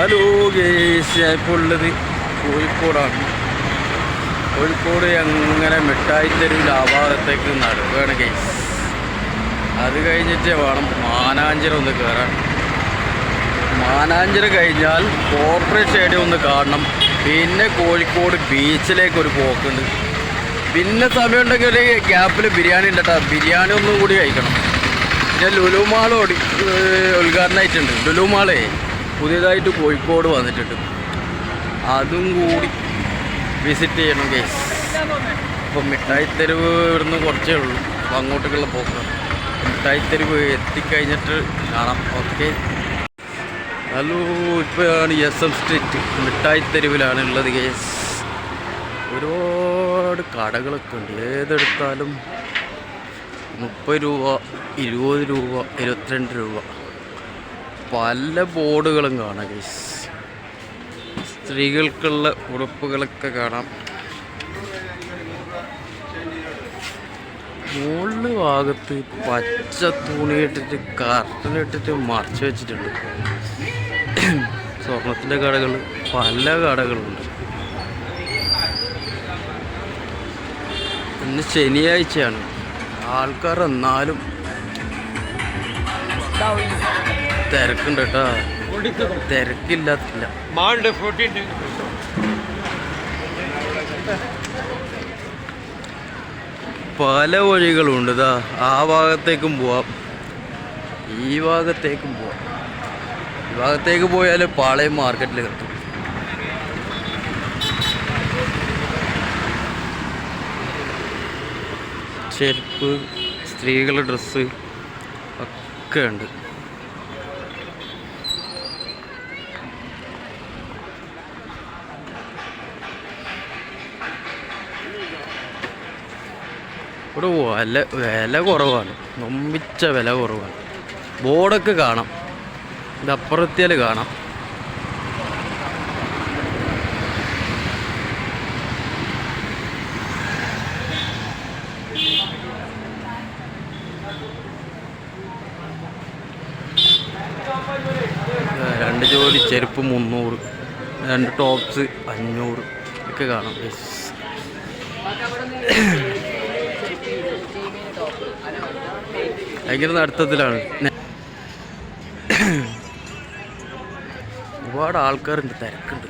Hello guys കോഴിക്കോടാണ്. കോഴിക്കോട് അങ്ങനെ മിഠായി തെരുവിൽ ആ നടുവാണ് ഗേസ് അത് കഴിഞ്ഞിട്ട് വേണം മാനാഞ്ചിറ ഒന്ന് കയറാൻ മാനാഞ്ചിറ കഴിഞ്ഞാൽ കോർപ്പറേറ്റ് സ്റ്റേഡിയം ഒന്ന് കാണണം. പിന്നെ കോഴിക്കോട് ബീച്ചിലേക്ക് ഒരു പോക്കുണ്ട്. പിന്നെ സമയമുണ്ടെങ്കിൽ ഗ്യാപ്പിൽ ബിരിയാണി ഉണ്ട് കേട്ടോ ബിരിയാണി ഒന്നും കൂടി കഴിക്കണം. പിന്നെ ലുലുമാൾ ഓടി ഉദ്ഘാടനമായിട്ടുണ്ട് ലുലുമാളേ പുതിയതായിട്ട് കോഴിക്കോട് വന്നിട്ടുണ്ട്. അതും കൂടി വിസിറ്റ് ചെയ്യണം കേസ് അപ്പം മിഠായി തെരുവ് ഇവിടുന്ന് കുറച്ചേ ഉള്ളൂ. അപ്പം അങ്ങോട്ടേക്കുള്ള പോക്ക്. മിഠായി തെരുവ് എത്തിക്കഴിഞ്ഞിട്ട് കാണാം. ഓക്കെ ഹലോ ഇപ്പോഴാണ് എസ് എം സ്ട്രീറ്റ് മിഠായി തെരുവിലാണ് ഉള്ളത് കേസ് ഒരുപാട് കടകളൊക്കെ ഉണ്ട്. ഏതെടുത്താലും മുപ്പത് രൂപ ഇരുപത് രൂപ ഇരുപത്തിരണ്ട് രൂപ. പല ബോർഡുകളും കാണാം ഗൈസ് സ്ത്രീകൾക്കുള്ള ഉടുപ്പുകളൊക്കെ കാണാം. മുകളിൽ ഭാഗത്ത് പച്ച തുണി ഇട്ടിട്ട് കർട്ടൻ ഇട്ടിട്ട് മറച്ചു വെച്ചിട്ടുണ്ട്. സ്വർണത്തിന്റെ കടകൾ പല കടകളുണ്ട്. ഇന്ന് ശനിയാഴ്ചയാണ്. ആൾക്കാർ എന്നാലും തിരക്കുണ്ട് കേട്ടോ. തിരക്കില്ലാത്തില്ല. പല വഴികളുണ്ട് ഇതാ ആ ഭാഗത്തേക്കും പോവാം. ഈ ഭാഗത്തേക്കും പോവാം. ഈ ഭാഗത്തേക്ക് പോയാൽ പാളയം മാർക്കറ്റിൽ കിട്ടും. ചെരുപ്പ് സ്ത്രീകളുടെ ഡ്രസ്സ് ഒക്കെ ഉണ്ട്. ഇവിടെ വില വില കുറവാണ്. നൊമ്പിച്ച വില കുറവാണ്. ബോർഡൊക്കെ കാണാം. ഇത് കാണാം. രണ്ട് ജോലി ചെരുപ്പ് മുന്നൂറ് രണ്ട് ടോപ്സ് അഞ്ഞൂറ്. ഒക്കെ കാണാം. യെസ്. ഭയങ്കര നടത്തത്തിലാണ്. ഒരുപാട് ആൾക്കാരുണ്ട് തിരക്കുണ്ട്.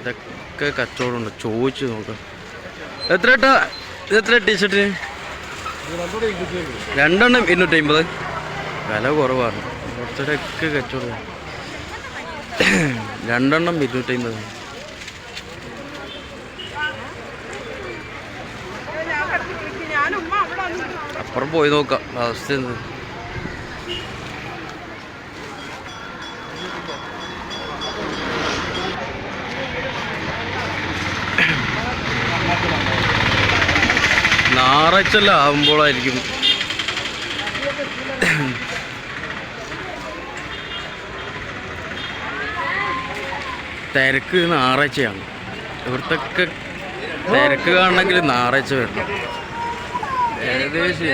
ഇതൊക്കെ കച്ചവടമുണ്ട്. ചോദിച്ചു നോക്കാം. എത്ര ഏട്ടാ ഇത് എത്ര ടീഷർട്ടിന്? രണ്ടെണ്ണം ഇരുന്നൂറ്റി അമ്പത് വില കുറവാണ്. കുറച്ചൊക്കെ കച്ചവടം. രണ്ടെണ്ണം ഇരുന്നൂറ്റി അമ്പത് അപ്പുറം പോയി നോക്കാം അവസ്ഥ എന്ത് ഞായറാഴ്ച ആകുമ്പോഴായിരിക്കും തിരക്ക് ഞായറാഴ്ചയാണ് ഇവിടുത്തെ തിരക്ക് കാണണമെങ്കിൽ ഞായറാഴ്ച വരണം. ഏകദേശം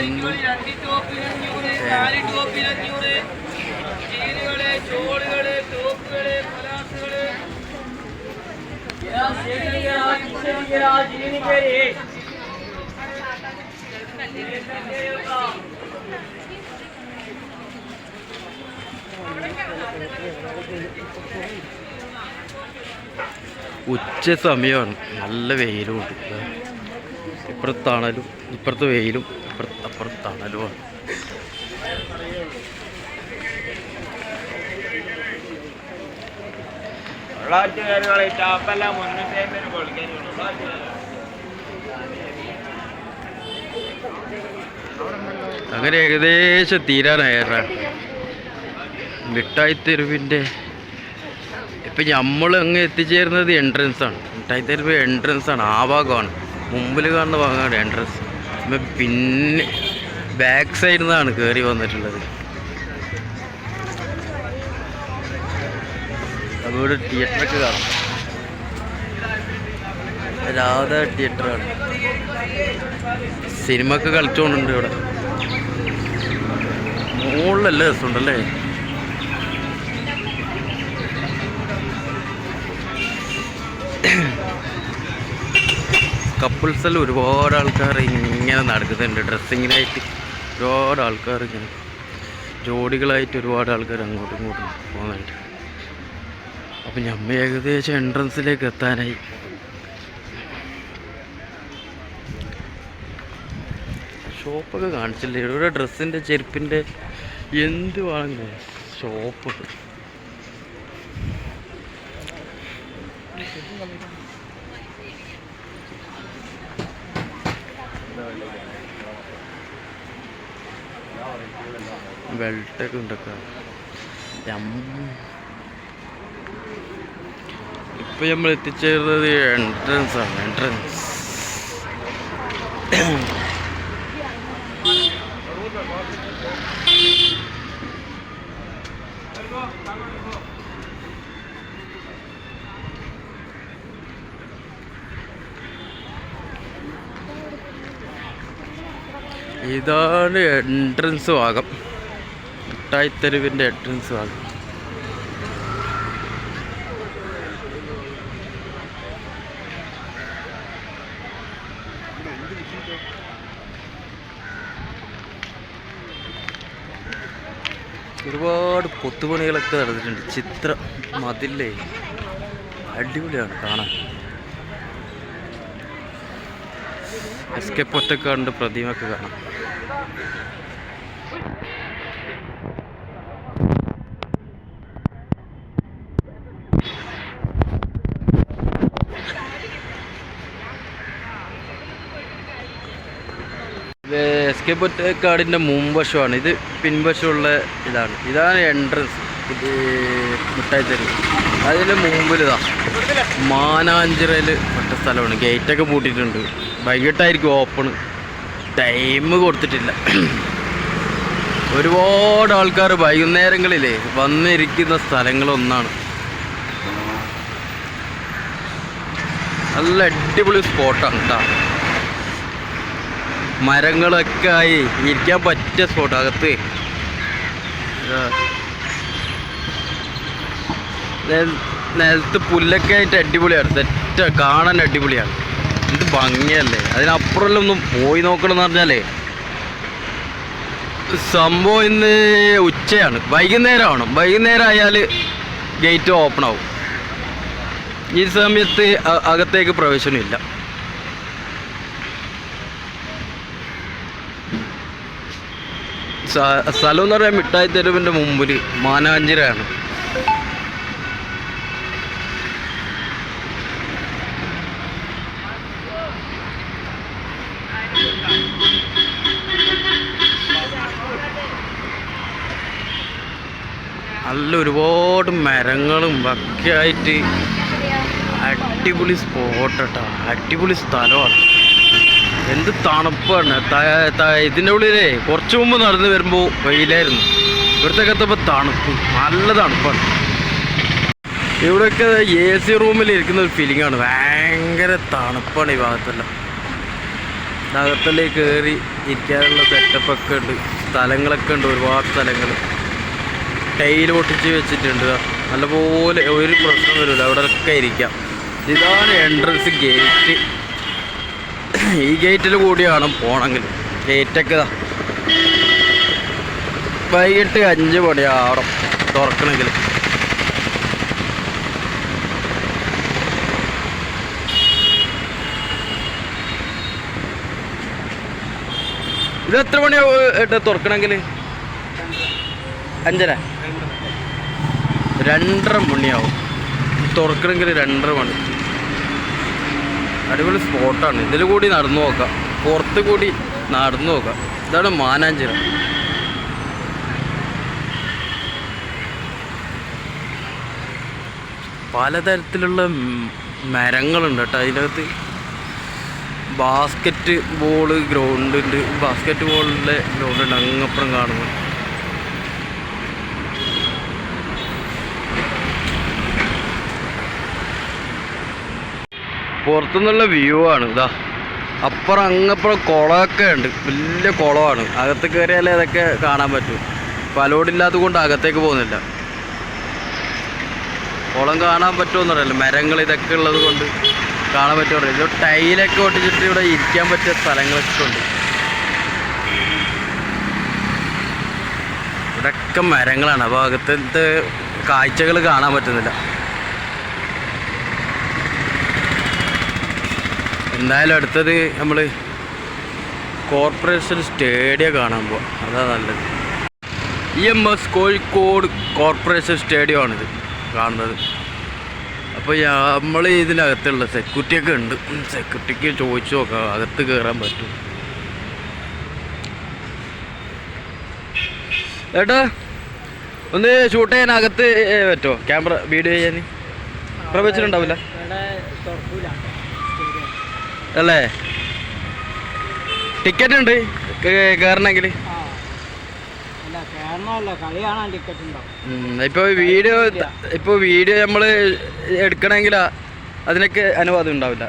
ഉച്ച സമയമാണ്. നല്ല വെയിലുമുണ്ട് ഇപ്പുറത്ത് തണലും ഇപ്പുറത്ത് വെയിലും ഇപ്പുറത്ത് അപ്പുറത്ത് തണലുമാണ് ടാപ്പെല്ലാം മുന്നൂറ്റി അമ്പതിന് കൊടുക്കാനുള്ളൂ അങ്ങനെ ഏകദേശം തീരാനായറ മിഠായി തെരുവിന്റെ ഇപ്പം നമ്മൾ അങ്ങ് എത്തിച്ചേരുന്നത് എൻട്രൻസാണ് മിഠായി തെരുവ് എൻട്രൻസ് ആണ് ആ ഭാഗമാണ്. മുമ്പിൽ കാണുന്ന ഭാഗമാണ് എൻട്രൻസ് പിന്നെ ബാക്ക് സൈഡിൽ നിന്നാണ് കയറി വന്നിട്ടുള്ളത്. അവിടെ തിയേറ്ററൊക്കെ കാണാം. രാധ തിയേറ്ററാണ് സിനിമ ഒക്കെ കളിച്ചോണ്ടുണ്ട് ഇവിടെ. മുകളിലല്ലേ രസമുണ്ടല്ലേ? കപ്പിൾസിൽ ഒരുപാട് ആൾക്കാർ ഇങ്ങനെ നടക്കുന്നുണ്ട്. ഡ്രസ്സിങ്ങിനായിട്ട് ഒരുപാട് ആൾക്കാർ ഇങ്ങനെ ജോഡികളായിട്ട് ഒരുപാട് ആൾക്കാർ അങ്ങോട്ടും ഇങ്ങോട്ടും പോകുന്നുണ്ട്. അപ്പം ഞമ്മ ഏകദേശം എൻട്രൻസിലേക്ക് എത്താനായി. ഷോപ്പൊക്കെ കാണിച്ചില്ലേ? ഇവിടെ ഡ്രസ്സിന്റെ ചെരുപ്പിന്റെ എന്ത് വാങ്ങുന്നു ഷോപ്പ്. ബെൽറ്റൊക്കെ ഉണ്ടൊക്കെ. ഇപ്പൊ നമ്മൾ എത്തിച്ചേർന്നത് എൻട്രൻസ് ആണ് എൻട്രൻസ് ഇതാണ് എൻട്രൻസ് ഭാഗം. മിഠായിത്തെരുവിന്റെ എൻട്രൻസ് ആണ് ഒരുപാട് കൊത്തുപണികളൊക്കെ നടന്നിട്ടുണ്ട്. ചിത്രം മതിലേ. അടിപൊളിയാണ് കാണാൻ. എസ് കെ പൊറ്റക്കാടിന്റെ പ്രതിമയൊക്കെ കാണാം ഇത് എസ് കെ പൊറ്റക്കാടിന്റെ മുൻവശമാണ്. ഇത് പിൻവശമുള്ള ഇതാണ്. ഇതാണ് എൻട്രൻസ് ഇത് മിഠായി തെരുവ് അതിന്റെ മുമ്പിൽ ഇതാ മാനാഞ്ചിറയിൽ മറ്റ സ്ഥലമാണ്. ഗേറ്റൊക്കെ പൂട്ടിയിട്ടുണ്ട്. വൈകിട്ടായിരിക്കും ഓപ്പണ് ടൈം കൊടുത്തിട്ടില്ല. ഒരുപാട് ആൾക്കാർ വൈകുന്നേരങ്ങളിലേ വന്നിരിക്കുന്ന സ്ഥലങ്ങളൊന്നാണ്. നല്ല അടിപൊളി സ്പോട്ടാണ് കേട്ടോ മരങ്ങളൊക്കെ ആയി ഇരിക്കാൻ പറ്റിയ സ്പോട്ട് അകത്ത്. നിലത്ത് പുല്ലൊക്കെ ആയിട്ട് അടിപൊളിയാണ്. സെറ്റ് കാണാൻ അടിപൊളിയാണ്. ഇത് ഭംഗിയല്ലേ. അതിനപ്പുറമല്ല ഒന്ന് പോയി നോക്കണം എന്ന് പറഞ്ഞാലേ. സംഭവം ഇന്ന് ഉച്ചയാണ്. വൈകുന്നേരമാണ് വൈകുന്നേരം ആയാൽ ഗേറ്റ് ഓപ്പൺ ആവും. ഈ സമയത്ത് അകത്തേക്ക് പ്രവേശനമില്ല. സ്ഥലം എന്ന് പറയാൻ മിഠായി തെരുവിന്റെ മുമ്പിൽ മാനാഞ്ചിരയാണ് നല്ല ഒരുപാട് മരങ്ങളും ഒക്കെ ആയിട്ട് അടിപൊളി സ്പോട്ട് കേട്ടോ അടിപൊളി സ്ഥലമാണ്. എന്ത് തണുപ്പാണ്. ഇതിന്റെ ഉള്ളിലേ കുറച്ച് മുമ്പ് നടന്ന് വരുമ്പോൾ വെയിലായിരുന്നു. ഇവിടുത്തെ കത്തപ്പോൾ തണുപ്പ്. നല്ല തണുപ്പാണ്. ഇവിടെയൊക്കെ എ സി റൂമിൽ ഇരിക്കുന്ന ഒരു ഫീലിംഗ് ആണ്. ഭയങ്കര തണുപ്പാണ് ഈ ഭാഗത്തെല്ലാം. അകത്തലേക്ക് കയറി ഇരിക്കാനുള്ള സെറ്റപ്പൊക്കെ ഉണ്ട്. സ്ഥലങ്ങളൊക്കെ ഉണ്ട്. ഒരുപാട് സ്ഥലങ്ങൾ ടൈൽ പൊട്ടിച്ച് വെച്ചിട്ടുണ്ട്. നല്ലപോലെ ഒരു പ്രശ്നം വരില്ല. അവിടെ ഒക്കെ ഇരിക്കാം. ഇതാണ് എൻട്രൻസ് ഗേറ്റ് ഈ ഗേറ്റിൽ കൂടിയാണ് പോണെങ്കിൽ ഗേറ്റൊക്കെ. വൈകിട്ട് അഞ്ച് മണിയാവണം തുറക്കണമെങ്കിൽ ഇത് എത്ര മണിയാവും തുറക്കണമെങ്കിൽ അഞ്ചര. രണ്ടര മണിയാവും. തുറക്കണമെങ്കിൽ രണ്ടര മണി. അടിപൊളി സ്പോട്ടാണ്. ഇതിൽ കൂടി നടന്നു നോക്കാം. പുറത്ത് കൂടി നടന്നു നോക്കാം. ഇതാണ് മാനാഞ്ചിറ. പലതരത്തിലുള്ള മരങ്ങളുണ്ട് കേട്ടോ. അതിനകത്ത് ബാസ്ക്കറ്റ് ബോൾ ഗ്രൗണ്ട് ഉണ്ട്. ബാസ്ക്കറ്റ് ബോളിന്റെ ഗ്രൗണ്ട് ഉണ്ട്. അങ്ങപ്പുറം കാണുന്നു പുറത്തുനിന്നുള്ള വ്യൂ ആണ്. ഇതാ അപ്പുറം അങ്ങപ്പുറം കുളമൊക്കെ ഉണ്ട്. വലിയ കുളമാണ്. അകത്ത് കയറിയാലേ അതൊക്കെ കാണാൻ പറ്റും. പലോടില്ലാത്തത് കൊണ്ട് അകത്തേക്ക് പോകുന്നില്ല. കുളം കാണാൻ പറ്റുമെന്ന് പറയല്ലോ മരങ്ങൾ ഇതൊക്കെ ഉള്ളത് കൊണ്ട് കാണാൻ പറ്റുമോ ഇത് ടൈലൊക്കെ ഒട്ടിച്ചിട്ട് ഇവിടെ ഇരിക്കാൻ പറ്റിയ സ്ഥലങ്ങളൊക്കെ ഉണ്ട്. ഇവിടെയൊക്കെ മരങ്ങളാണ്. അപ്പോൾ അകത്തെ കാഴ്ചകൾ കാണാൻ പറ്റുന്നില്ല. എന്തായാലും അടുത്തത് നമ്മൾ കോർപ്പറേഷൻ സ്റ്റേഡിയം കാണാൻ പോവാം. അതാ നല്ലത്. E M S Kozhikode corporation സ്റ്റേഡിയമാണിത് കാണുന്നത്. അപ്പോൾ നമ്മൾ ഇതിനകത്തുള്ള സെക്യൂരിറ്റിയൊക്കെ ഉണ്ട്. സെക്യൂരിറ്റിക്ക് ചോദിച്ചു നോക്കാം. അകത്ത് കയറാൻ പറ്റും. ഏട്ടാ ഒന്ന് ഷൂട്ട് ചെയ്യാൻ അകത്ത് പറ്റുമോ ക്യാമറ വീഡിയോ ചെയ്യാൻ പ്രവേശനം വെച്ചിട്ടുണ്ടാവില്ല അല്ലേ? ടിക്കറ്റ് ഉണ്ട്? കയറണമെങ്കിൽ ഇപ്പോൾ വീഡിയോ ഇപ്പോൾ വീഡിയോ നമ്മൾ എടുക്കണമെങ്കിൽ അതിനൊക്കെ അനുവാദം ഉണ്ടാവില്ല.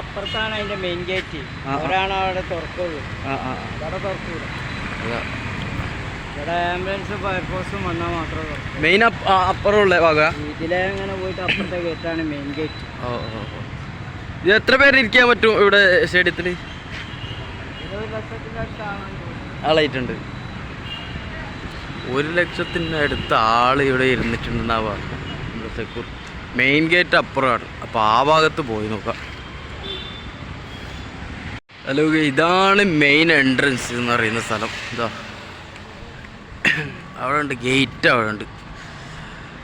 അപ്പുറത്താണ് അതിന്റെ മെയിൻ ഗേറ്റ്. ഒരാണ് അവിടെ തുറക്കുള്ളൂ. ആ ആ ഇവിടെ തുറക്കൂല. അതാ. ഇവിടെ ആംബുലൻസും ഫയർഫോഴ്സും വന്നാൽ മാത്രമേ തുറക്കൂ. മെയിൻ അപ്പുറമുള്ള ഭാഗ? ഇതിലെ അങ്ങനെ പോയിട്ട് അപ്പുറത്തെ ഗേറ്റാണ് മെയിൻ ഗേറ്റ് ഓ ഓ. എത്ര പേര് ഇരിക്കാൻ പറ്റും ഇവിടെ സ്റ്റേഡിയത്തിൽ? ആളായിട്ടുണ്ട്. ഒരു ലക്ഷത്തിന്റെ അടുത്ത് ആൾ ഇവിടെ ഇരുന്നിട്ടുണ്ടെന്നാ പറഞ്ഞു നമ്മുടെ മെയിൻ ഗേറ്റ് അപ്പുറമാണ്. അപ്പോൾ ആ ഭാഗത്ത് പോയി നോക്കാം. ഹലോ ഇതാണ് മെയിൻ എൻട്രൻസ് എന്ന് പറയുന്ന സ്ഥലം. ഇതാ. അവിടെ ഉണ്ട് ഗേറ്റ് അവിടെ ഉണ്ട്.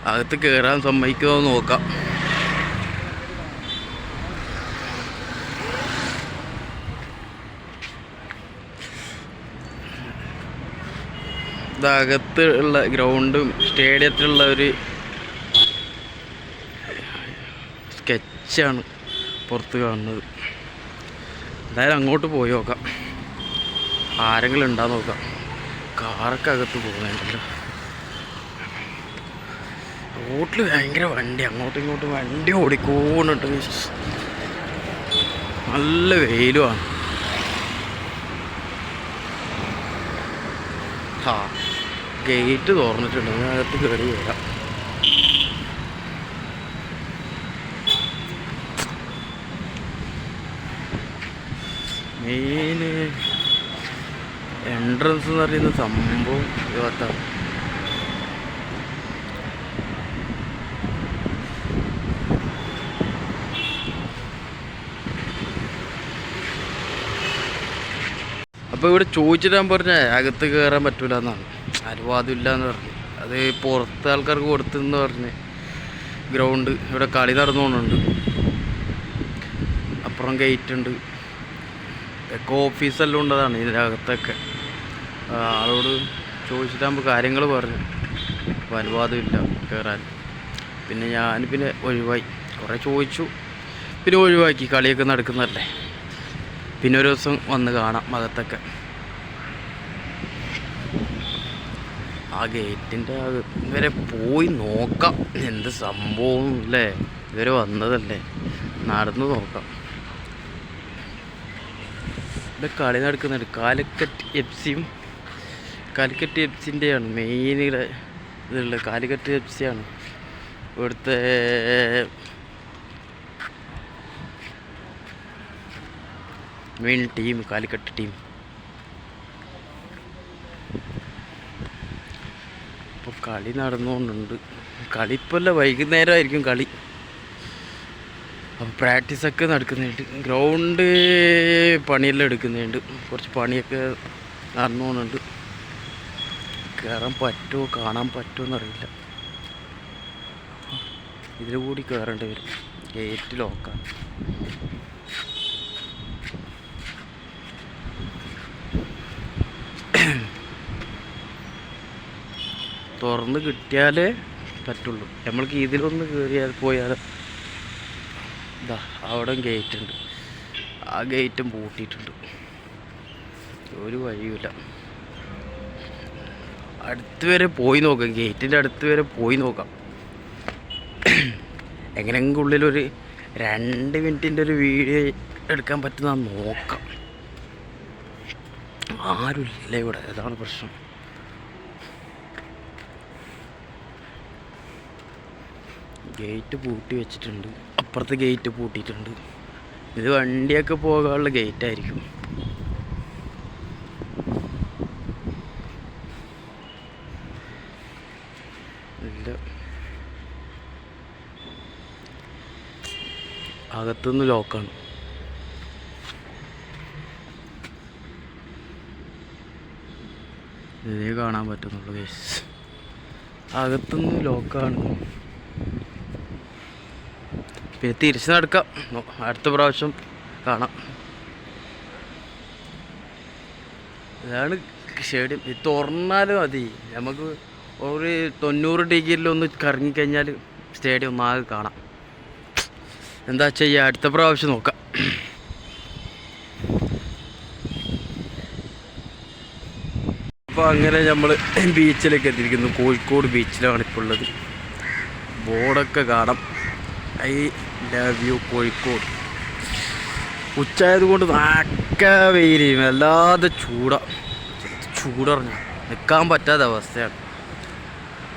അകത്ത് കയറാൻ സമ്മതിക്കുമോ നോക്കാം. ഇതകത്ത് ഉള്ള ഗ്രൗണ്ടും സ്റ്റേഡിയത്തിലുള്ള ഒരു സ്കെച്ചാണ് പുറത്ത് കാണുന്നത്. എന്തായാലും അങ്ങോട്ട് പോയി നോക്കാം. ആരെങ്കിലും ഉണ്ടാ നോക്കാം. കാറൊക്കെ അകത്ത് പോകുന്നുണ്ടല്ലോ. റോട്ടിൽ ഭയങ്കര വണ്ടി അങ്ങോട്ടും ഇങ്ങോട്ടും വണ്ടി ഓടിക്കോണ്ടിട്ട് നല്ല വെയിലുമാണ് ആ ഗേറ്റ് തുറന്നിട്ടുണ്ട്. അതിനകത്ത് കയറി വരാം. മെയിൻ എൻട്രൻസ് എന്ന് പറയുന്ന സംഭവം ഇതാണ് അപ്പോൾ ഇവിടെ ചോദിച്ചിട്ട് ഞാൻ പറഞ്ഞ അകത്ത് കയറാൻ പറ്റൂല എന്നാണ് അനുവാദം ഇല്ല എന്ന് പറഞ്ഞു. അത് പുറത്ത് ആൾക്കാർക്ക് കൊടുത്തെന്ന് പറഞ്ഞ്. ഗ്രൗണ്ട് ഇവിടെ കളി നടന്നുകൊണ്ടുണ്ട് അപ്പുറം ഗേറ്റ് ഉണ്ട്. ഒക്കെ ഓഫീസെല്ലാം ഉണ്ടതാണ് ഇതിനകത്തൊക്കെ. ആളോട് ചോദിച്ചിട്ടാകുമ്പോൾ കാര്യങ്ങൾ പറഞ്ഞു. അപ്പോൾ അനുവാദം ഇല്ല കയറാൻ പിന്നെ ഞാൻ പിന്നെ ഒഴിവായി. കുറേ ചോദിച്ചു. പിന്നെ ഒഴിവാക്കി കളിയൊക്കെ നടക്കുന്നതല്ലേ. പിന്നെ ഒരു ദിവസം വന്ന് കാണാം അകത്തൊക്കെ. ആ ഗേറ്റിന്റെ ഇവരെ പോയി നോക്കാം. എന്ത് സംഭവം അല്ലേ ഇവരെ വന്നതല്ലേ? നടന്ന് നോക്കാം. ഇവിടെ കളി നടക്കുന്നുണ്ട്. കാലിക്കറ്റ് എഫ് സിയും കാലിക്കറ്റ് എഫ് സിന്റെയാണ് മെയിൻ ഇതുള്ളത്. കാലിക്കറ്റ് എഫ് സിയാണ് ഇവിടുത്തെ മെയിൻ ടീം കാലിക്കറ്റ് ടീം ഇപ്പോൾ കളി നടന്നുകൊണ്ടുണ്ട്. കളി ഇപ്പോൾ അല്ല വൈകുന്നേരമായിരിക്കും കളി. അപ്പോൾ പ്രാക്ടീസൊക്കെ നടക്കുന്നുണ്ട്. ഗ്രൗണ്ട് പണിയെല്ലാം എടുക്കുന്നുണ്ട്. കുറച്ച് പണിയൊക്കെ നടന്നുകൊണ്ടുണ്ട്. കയറാൻ പറ്റുമോ കാണാൻ പറ്റുമോ എന്നറിയില്ല. ഇതിൽ കൂടി കയറേണ്ടി വരും. ഗേറ്റ് ലോക്കാണ്. തുറന്ന് കിട്ടിയാലേ പറ്റുള്ളൂ. നമ്മൾക്ക് ഇതിലൊന്ന് കയറിയാൽ പോയാൽ ഇതാ അവിടെ ഗേറ്റ് ഉണ്ട്. ആ ഗേറ്റും പൂട്ടിയിട്ടുണ്ട്. ഒരു വഴിയുമില്ല. അടുത്ത് വരെ പോയി നോക്കാം. ഗേറ്റിന്റെ അടുത്ത് വരെ പോയി നോക്കാം. എങ്ങനെയെങ്കിലും ഉള്ളിലൊരു രണ്ട് മിനിറ്റിന്റെ ഒരു വീഡിയോ എടുക്കാൻ പറ്റുന്ന നോക്കാം. ആരുമില്ല ഇവിടെ. അതാണ് പ്രശ്നം. ഗേറ്റ് പൂട്ടി വെച്ചിട്ടുണ്ട്. അപ്പുറത്തെ ഗേറ്റ് പൂട്ടിയിട്ടുണ്ട്. ഇത് വണ്ടിയൊക്കെ പോകാനുള്ള ഗേറ്റ് ആയിരിക്കും അകത്തുനിന്ന് ലോക്കാണ്. ഇതേ കാണാൻ പറ്റുന്നുള്ളൂ അകത്തുനിന്ന് ലോക്കാണ്. പിന്നെ തിരിച്ച് നടക്കാം. അടുത്ത പ്രാവശ്യം കാണാം. ഇതാണ് സ്റ്റേഡിയം. ഇത് തുറന്നാലും മതി. നമുക്ക് ഒരു തൊണ്ണൂറ് ഡിഗ്രിയിലൊന്ന് കറങ്ങിക്കഴിഞ്ഞാൽ സ്റ്റേഡിയം ഒന്നാകെ കാണാം. എന്താ ചെയ്യുക അടുത്ത പ്രാവശ്യം നോക്കാം. അപ്പോൾ അങ്ങനെ നമ്മൾ ബീച്ചിലേക്ക് എത്തിയിരിക്കുന്നു. കോഴിക്കോട് ബീച്ചിലാണ് ഇപ്പോൾ ഉള്ളത്. ബോർഡൊക്കെ കാണാം. I love you Kozhikode. ഉച്ചയായതുകൊണ്ട് നാക്ക വെയിലും വല്ലാതെ ചൂട. ചൂടറിഞ്ഞ. നിൽക്കാൻ പറ്റാത്ത അവസ്ഥയാണ്.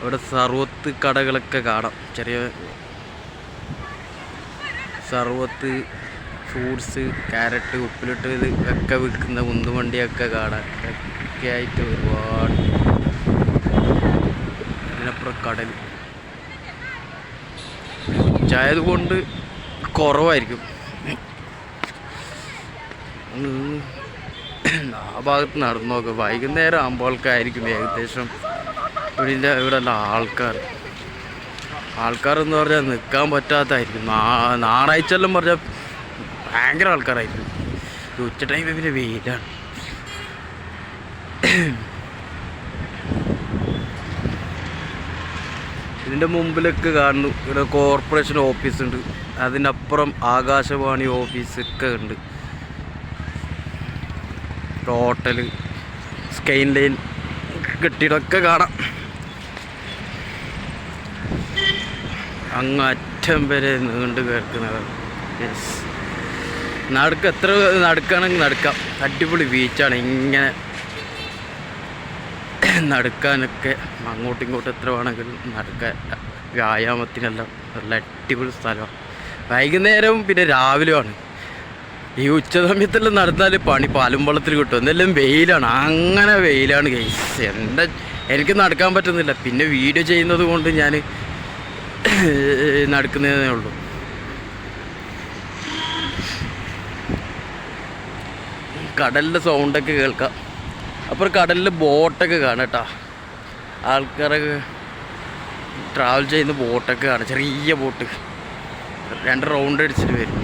അവിടെ സർവത്ത് കടകളൊക്കെ കാണാം. ചെറിയ സർവത്ത് ഫ്രൂട്ട്സ് ക്യാരറ്റ് ഉപ്പിലിട്ട് ഇത് ഒക്കെ വിൽക്കുന്ന കുന്തുവണ്ടിയൊക്കെ കാണാം ഒക്കെ ആയിട്ട് ഒരുപാട്. അതിനപ്പുറം കടൽ ഉച്ചയായത് കൊണ്ട് കുറവായിരിക്കും. ആ ഭാഗത്ത് നടന്നു നോക്കുക വൈകുന്നേരം ആകുമ്പോഴേക്കായിരിക്കും ഏകദേശം. ഇവിടെ ഇവിടെ ആൾക്കാർ. ആൾക്കാരെന്ന് പറഞ്ഞാൽ നിൽക്കാൻ പറ്റാത്തായിരിക്കും. ഞായറാഴ്ച എല്ലാം പറഞ്ഞാൽ ഭയങ്കര ആൾക്കാരായിരിക്കും. ഉച്ച ടൈമിൽ പിന്നെ വെയിലാണ് ഇതിന്റെ മുമ്പിലൊക്കെ കാണുന്നു. ഇവിടെ കോർപ്പറേഷൻ ഓഫീസ് ഉണ്ട്. അതിനപ്പുറം ആകാശവാണി ഓഫീസ് ഒക്കെ ഉണ്ട്. ഹോട്ടൽ സ്കൈൻ ലൈൻ കെട്ടിടമൊക്കെ കാണാം. അങ്ങ് അറ്റം വരെ നീണ്ടു കേൾക്കുന്നതാണ് യെസ് നടക്ക് എത്ര നടക്കുകയാണെങ്കിൽ നടക്കാം. അടിപൊളി ബീച്ചാണ് ഇങ്ങനെ നടക്കാനൊക്കെ അങ്ങോട്ടും ഇങ്ങോട്ടും എത്ര വേണമെങ്കിലും നടക്കാൻ. വ്യായാമത്തിനെല്ലാം നല്ല അടിപൊളി സ്ഥലമാണ് വൈകുന്നേരവും പിന്നെ രാവിലെയാണ്. ഈ ഉച്ച സമയത്തെല്ലാം നടന്നാൽ പണി പാലുംവെള്ളത്തിൽ കിട്ടും. എന്നെല്ലാം വെയിലാണ്. അങ്ങനെ വെയിലാണ് ഗൈസ് എന്റെ എനിക്ക് നടക്കാൻ പറ്റുന്നില്ല. പിന്നെ വീഡിയോ ചെയ്യുന്നത് കൊണ്ട് ഞാൻ നടക്കുന്നതേ ഉള്ളൂ. കടലിന്റെ സൗണ്ടൊക്കെ കേൾക്കാം. അപ്പോൾ കടലിൽ ബോട്ടൊക്കെ കാണാം കേട്ടോ. ആൾക്കാരൊക്കെ ട്രാവൽ ചെയ്യുന്ന ബോട്ടൊക്കെ കാണാം. ചെറിയ ബോട്ട്. രണ്ട് റൗണ്ട് അടിച്ചിട്ട് വരും.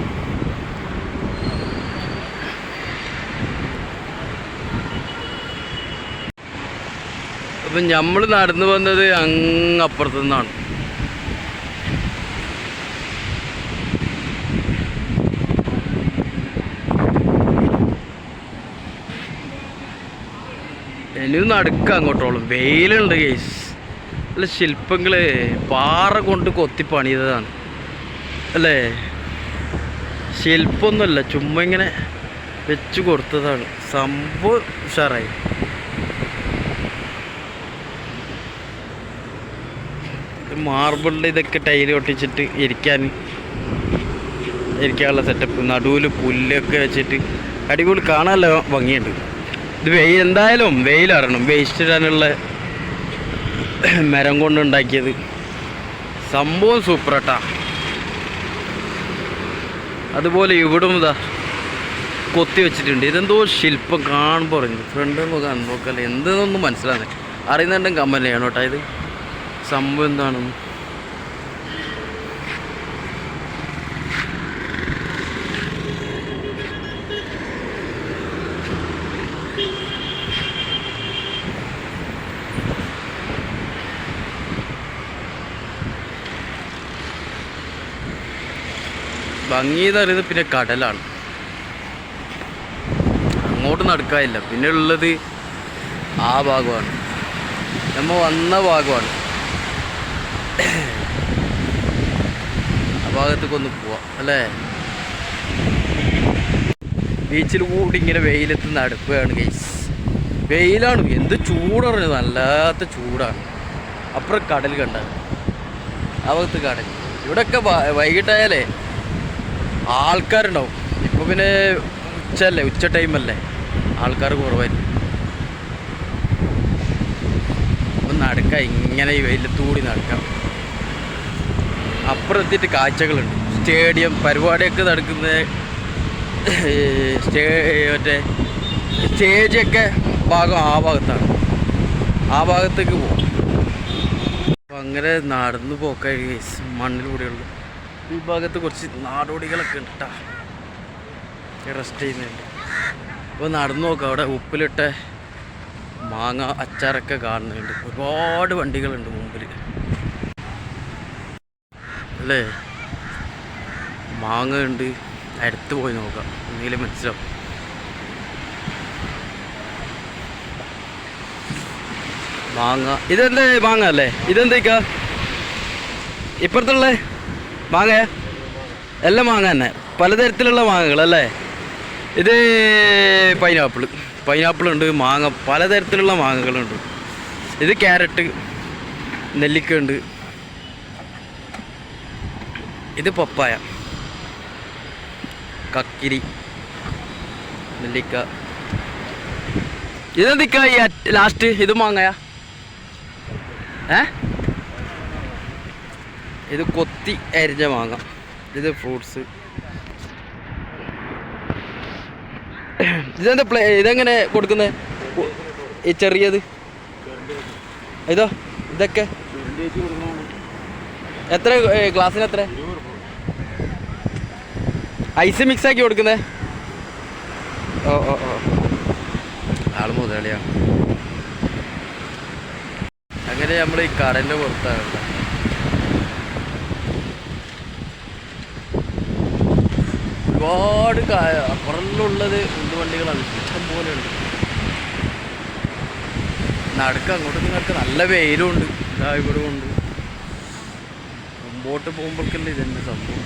അപ്പം നമ്മൾ നടന്നു വന്നത് അങ്ങപ്പുറത്തു നിന്നാണ് ഇനിയും നടക്കുക അങ്ങോട്ടോളം. വെയിലുണ്ട് കേസ് അല്ല ശില്പങ്ങൾ പാറ കൊണ്ട് കൊത്തി പണിയതാണ് അല്ലേ? ശില്പമൊന്നുമല്ല ചുമ്മാ ഇങ്ങനെ വെച്ച് കൊടുത്തതാണ്. സംഭവം ഉഷാറായി. മാർബിളിൽ ഇതൊക്കെ ടൈൽ ഒട്ടിച്ചിട്ട് ഇരിക്കാൻ ഇരിക്കാനുള്ള സെറ്റപ്പ് നടുവിൽ പുല്ലൊക്കെ വെച്ചിട്ട്. അടിപൊളി കാണാനല്ല ഭംഗിയുണ്ട്. ഇത് വെയിൽ എന്തായാലും വെയിലറണം വേസ്റ്റ് ഇടാനുള്ള മരം കൊണ്ടുണ്ടാക്കിയത് സംഭവം സൂപ്പറട്ടാ അതുപോലെ ഇവിടും ഇതാ കൊത്തി വെച്ചിട്ടുണ്ട്. ഇതെന്തോ ശില്പം കാണുമ്പോൾ പറഞ്ഞു ഫ്രണ്ട് നോക്കാൻ നോക്കല്ലേ എന്തെന്നൊന്നും മനസ്സിലാകുന്നില്ല അറിയുന്നുണ്ടെങ്കിൽ കമ്മൽ ചെയ്യണം കേട്ടോ ഇത്. സംഭവം എന്താണെന്ന്. ഭംഗി എന്ന് പറയുന്നത് പിന്നെ കടലാണ്. അങ്ങോട്ട് നടക്കാനില്ല. പിന്നെ ഉള്ളത് ആ ഭാഗമാണ്. നമ്മൾ വന്ന ഭാഗമാണ്. ആ ഭാഗത്തേക്കൊന്ന് പോവാം അല്ലേ? ബീച്ചിൽ കൂടി ഇങ്ങനെ വെയിലത്ത് നടക്കുകയാണ് ഗൈസ് വെയിലാണ്. എന്ത് ചൂടറിഞ്ഞു നല്ലാത്ത ചൂടാണ്. അപ്പുറം കടൽ കണ്ടത് ആ ഭാഗത്ത് കടൽ. ഇവിടെയൊക്കെ വൈകിട്ടായാലേ ആൾക്കാരുണ്ടാവും. ഇപ്പൊ പിന്നെ ഉച്ചല്ലേ ഉച്ച ടൈമല്ലേ? ആൾക്കാർ കുറവായിരുന്നു നടക്കാം ഇങ്ങനെ ഈ വെയിലത്തൂടി നടക്കാം. അപ്പുറത്തിട്ട് കാഴ്ചകളുണ്ട്. സ്റ്റേഡിയം പരിപാടിയൊക്കെ നടക്കുന്നത് സ്റ്റേ മറ്റേ സ്റ്റേജൊക്കെ ഭാഗം ആ ഭാഗത്താണ്. ആ ഭാഗത്തേക്ക് പോകും അപ്പം അങ്ങനെ നടന്നു പോക്കായി മണ്ണിലൂടെയുള്ള ഈ ഭാഗത്ത് കുറച്ച് നാടോടികളൊക്കെ ഉണ്ട് കേട്ടോ റെസ്റ്റ് ചെയ്യുന്നുണ്ട് അപ്പോൾ നടന്നു നോക്കാം അവിടെ ഉപ്പിലിട്ട മാങ്ങ അച്ചാറൊക്കെ കാണുന്നുണ്ട് ഒരുപാട് വണ്ടികളുണ്ട് മുമ്പിൽ അല്ലേ? മാങ്ങ ഉണ്ട്. അടുത്ത് പോയി നോക്കാം. എന്തെങ്കിലും മനസ്സിലാവും മാങ്ങ. ഇതെന്തേ മാങ്ങ അല്ലേ? ഇതെന്തേക്കാ ഇപ്പുറത്തുള്ള? മാങ്ങ? എല്ലാം മാങ്ങ തന്നെ. പലതരത്തിലുള്ള മാങ്ങകൾ അല്ലേ? ഇത് പൈനാപ്പിൾ പൈനാപ്പിൾ ഉണ്ട് മാങ്ങ പലതരത്തിലുള്ള മാങ്ങകളുണ്ട്. ഇത് ക്യാരറ്റ് നെല്ലിക്ക ഉണ്ട്. ഇത് പപ്പായ കക്കിരി നെല്ലിക്ക. ഇതെന്തിക്ക ലാസ്റ്റ് ഇത് മാങ്ങയാ? ഏ? ഇത് കൊത്തി അരിഞ്ഞ മാങ്ങ. ഇത് ഫ്രൂട്ട്സ്. ഇതെന്താ പ്ലേ ഇതെങ്ങനെ കൊടുക്കുന്നത് ഈ ചെറിയത്? ഇതോ ഇതൊക്കെ? എത്ര ഗ്ലാസ്സിന് എത്ര? ഐസ് മിക്സ് ആക്കി കൊടുക്കുന്നേ? ഓ ഓ ഓ. ആൾ മുതലാളിയാണ് അങ്ങനെ നമ്മൾ ഈ കടലിന്റെ പുറത്താണ് ഉള്ളത്. ഒരുപാട് അപ്പുറത്തുള്ളത് ഉന്തുവണ്ടികളാണ് ഇഷ്ടം പോലെ ഉണ്ട്. നടക്ക് അങ്ങോട്ട് നിങ്ങൾക്ക് നല്ല വെയിലുണ്ട്. ഇതാ ഇവിടെ ഉണ്ട് മുമ്പോട്ട് പോകുമ്പോഴേക്കല്ലേ ഇതെന്നെ സംഭവം.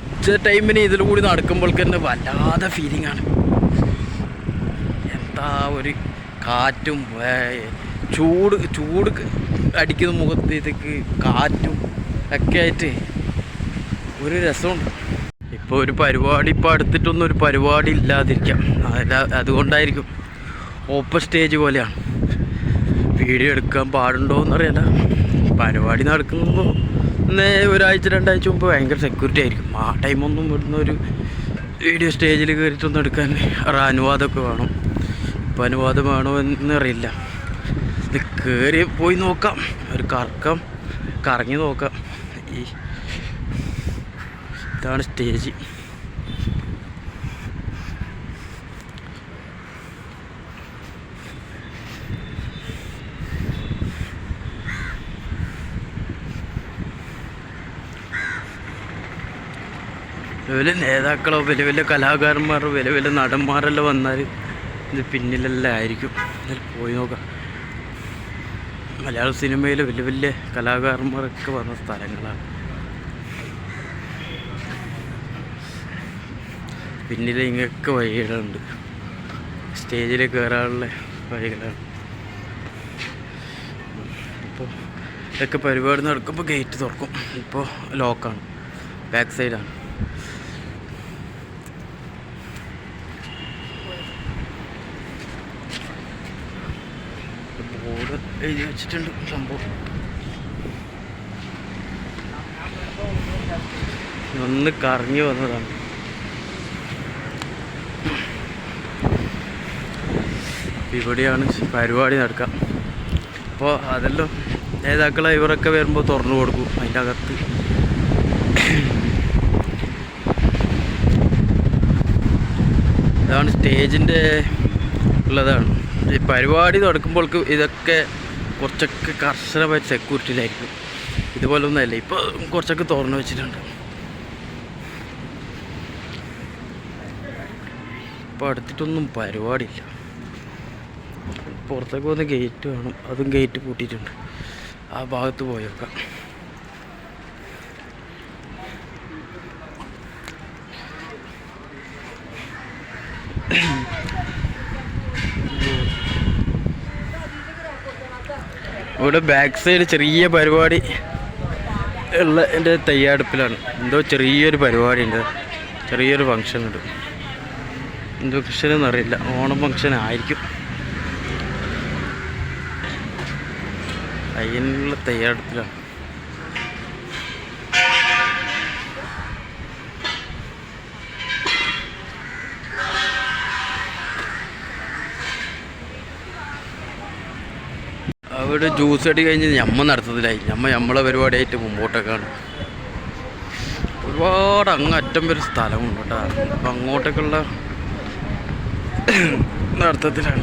ഉച്ച ടൈമിന് ഇതിൽ കൂടി നടക്കുമ്പോഴേക്ക് തന്നെ വല്ലാതെ ഫീലിംഗ് ആണ്. എന്താ ഒരു കാറ്റും ചൂട് ചൂട് അടിക്കുന്ന മുഖത്തേക്ക് കാറ്റും ഒക്കെ ആയിട്ട് ഒരു രസമുണ്ട്. ഇപ്പോൾ ഒരു പരിപാടി ഇപ്പോൾ അടുത്തിട്ടൊന്നും ഒരു പരിപാടി ഇല്ലാതിരിക്കാം. അതല്ല അതുകൊണ്ടായിരിക്കും ഓപ്പൺ സ്റ്റേജ് പോലെയാണ്. വീഡിയോ എടുക്കാൻ പാടുണ്ടോ എന്നറിയില്ല പരിപാടി നടക്കുമ്പോൾ ഒരാഴ്ച രണ്ടാഴ്ച മുമ്പ് ഭയങ്കര സെക്യൂരിറ്റി ആയിരിക്കും. ആ ടൈമൊന്നും ഇവിടുന്ന് ഒരു വീഡിയോ സ്റ്റേജിൽ കയറിയിട്ടൊന്നും എടുക്കാൻ അനുവാദമൊക്കെ വേണം. ഇപ്പോൾ അനുവാദം വേണോ എന്നറിയില്ല ഇത് കയറി പോയി നോക്കാം. ഒരു കറക്കം കറങ്ങി നോക്കാം. ഇതാണ് സ്റ്റേജ്. വലിയ നേതാക്കളോ വലിയ വലിയ കലാകാരന്മാരോ വലിയ വലിയ നടന്മാരെല്ലാം വന്നാൽ ഇത് പിന്നിലെല്ലാം ആയിരിക്കും അതിൽ പോയി നോക്കാം. മലയാള സിനിമയിൽ വലിയ വലിയ കലാകാരന്മാരൊക്കെ വന്ന സ്ഥലങ്ങളാണ്. പിന്നിൽ ഇങ്ങൊക്കെ വഴികളുണ്ട്. സ്റ്റേജിൽ കയറാനുള്ള വഴികളാണ്. അപ്പോൾ ഇതൊക്കെ പരിപാടി നടക്കുമ്പോൾ ഗേറ്റ് തുറക്കും. ഇപ്പോൾ ലോക്കാണ് ബാക്ക് സൈഡാണ് ബോർഡ് എഴുതി വെച്ചിട്ടുണ്ട്. സംഭവം. ഒന്ന് കറങ്ങി വന്നതാണ്. ഇവിടെയാണ് പരിപാടി നടക്കുക അപ്പോൾ അതെല്ലാം നേതാക്കളെ ഇവരൊക്കെ വരുമ്പോൾ തുറന്നു കൊടുക്കും അതിന്റെ അകത്ത്. ഇതാണ് സ്റ്റേജിന്റെ ഉള്ളതാണ്. ഈ പരിപാടി നടക്കുമ്പോൾക്ക് ഇതൊക്കെ കുറച്ചൊക്കെ കർശനമായ സെക്യൂരിറ്റിയിലായിരിക്കും ഇതുപോലെ ഒന്നല്ല ഇപ്പോൾ കുറച്ചൊക്കെ തുറന്നു വെച്ചിട്ടുണ്ട്. ഇപ്പോൾ അടുത്തിട്ടൊന്നും പരിപാടിയില്ല. പുറത്തേക്ക് പോകുന്ന ഗേറ്റ് വേണം. അതും ഗേറ്റ് പൂട്ടിയിട്ടുണ്ട്. ആ ഭാഗത്ത് പോയേക്കാം. ഇവിടെ ബാക്ക് സൈഡ് ചെറിയ പരിപാടി ഉള്ള എന്റെ തയ്യാറെടുപ്പിലാണ്. എന്തോ ചെറിയൊരു പരിപാടി ഉണ്ട്. ചെറിയൊരു ഫങ്ഷൻ ഉണ്ട്. എന്തോ ഫംഗ്ഷൻ അറിയില്ല ഓണം ഫങ്ഷൻ ആയിരിക്കും. അതിനുള്ള തയ്യാറെടുപ്പിലാണ്. അവിടെ ജ്യൂസ് അടി കഴിഞ്ഞ് ഞമ്മ നടത്തത്തിലായി. ഞമ്മ നമ്മളെ പരിപാടിയായിട്ട് മുമ്പോട്ടൊക്കെയാണ് ഒരുപാട് അങ്ങ് അറ്റം വരെ സ്ഥലമുണ്ട് കേട്ടോ. അപ്പം അങ്ങോട്ടൊക്കെയുള്ള നടത്തത്തിലാണ്.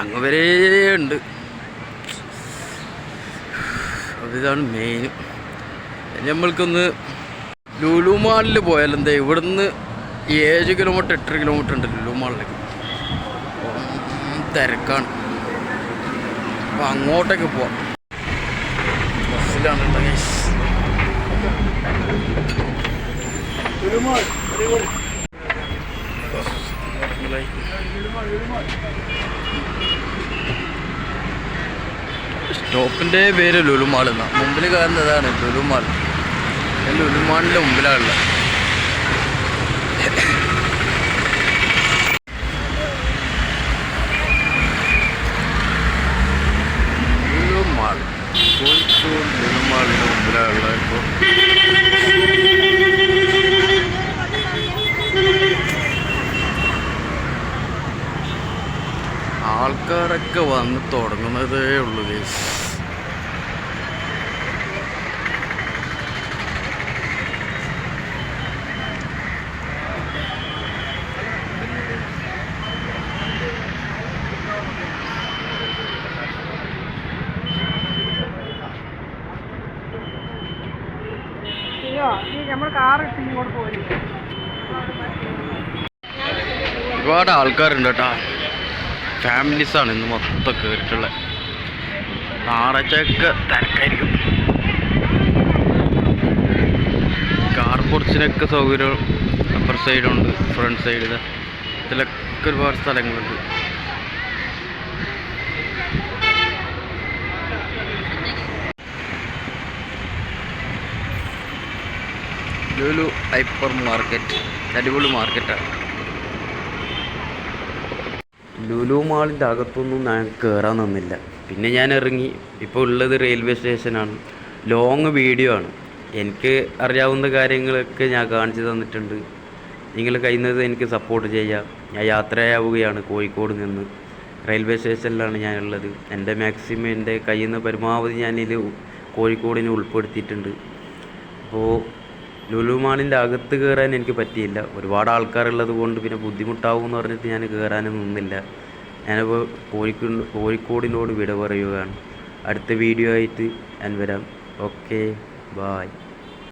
അങ്ങ് വരെ ഉണ്ട്. അതിതാണ് മെയിൻ നമ്മൾക്കൊന്ന് ലുലു മാളിൽ പോയാൽ എന്താ ഇവിടുന്ന് ഏഴ് കിലോമീറ്റർ എട്ട് കിലോമീറ്റർ ഉണ്ട് ലുലു മാളിലേക്ക് തിരക്കാണ്. അപ്പം അങ്ങോട്ടേക്ക് പോവാം. ബസ്സിലാണ് guys. സ്റ്റോപ്പിന്റെ പേര് ലുലുമാൾ എന്നാണ് മുമ്പിൽ ലുലുമാൾ. ലുലുമാളിന്റെ മുമ്പിലാണുള്ളത്. ലുലുമാൾ. ലുലുമാളിന്റെ മുമ്പിലാണുള്ളത് ഇപ്പോൾ. ആൾക്കാരൊക്കെ വന്ന് തുടങ്ങുന്നതേ ഉള്ളൂ ഗൈസ്. ഒരുപാട് ആൾക്കാരുണ്ട് കേട്ടോ. ഫാമിലീസാണ് ഇന്ന് മൊത്തം കയറിയിട്ടുള്ളത് ഞായറാഴ്ചയൊക്കെ തിരക്കായിരിക്കും. കാർ പൊറിച്ചിനൊക്കെ സൗകര്യം അപ്പർ സൈഡുണ്ട് ഫ്രണ്ട് സൈഡിൽ ഇതിലൊക്കെ ഒരുപാട് സ്ഥലങ്ങളുണ്ട്. ലുലു ഹൈപ്പർ മാർക്കറ്റ് അടിപൊളി മാർക്കറ്റാണ്. ലുലു മാളിന്റെ അകത്തൊന്നും ഞാൻ കയറാൻ നിന്നില്ല. പിന്നെ ഞാൻ ഇറങ്ങി. ഇപ്പോൾ ഉള്ളത് റെയിൽവേ സ്റ്റേഷനാണ്. ലോങ് വീഡിയോ ആണ്. എനിക്ക് അറിയാവുന്ന കാര്യങ്ങളൊക്കെ ഞാൻ കാണിച്ചു തന്നിട്ടുണ്ട്. നിങ്ങൾ കഴിയുന്നത് എനിക്ക് സപ്പോർട്ട് ചെയ്യാം ഞാൻ യാത്രയാവുകയാണ് കോഴിക്കോട് നിന്ന്. റെയിൽവേ സ്റ്റേഷനിലാണ് ഞാൻ ഉള്ളത്. എന്റെ മാക്സിമം എന്റെ കയ്യിൽ പരമാവധി ഞാനിൽ കോഴിക്കോടിനെ ഉൾപ്പെടുത്തിയിട്ടുണ്ട്. അപ്പോൾ ലുലു മാളിന്റെ അകത്ത് കയറാൻ എനിക്ക് പറ്റിയില്ല. ഒരുപാട് ആൾക്കാരുള്ളത് കൊണ്ട് പിന്നെ ബുദ്ധിമുട്ടാവും എന്ന് പറഞ്ഞിട്ട് ഞാൻ കയറാനും നിന്നില്ല. ഞാനിപ്പോൾ കോഴിക്കോട് കോഴിക്കോടിനോട് വിട പറയുകയാണ്. അടുത്ത വീഡിയോ ആയിട്ട് ഞാൻ വരാം. Okay bye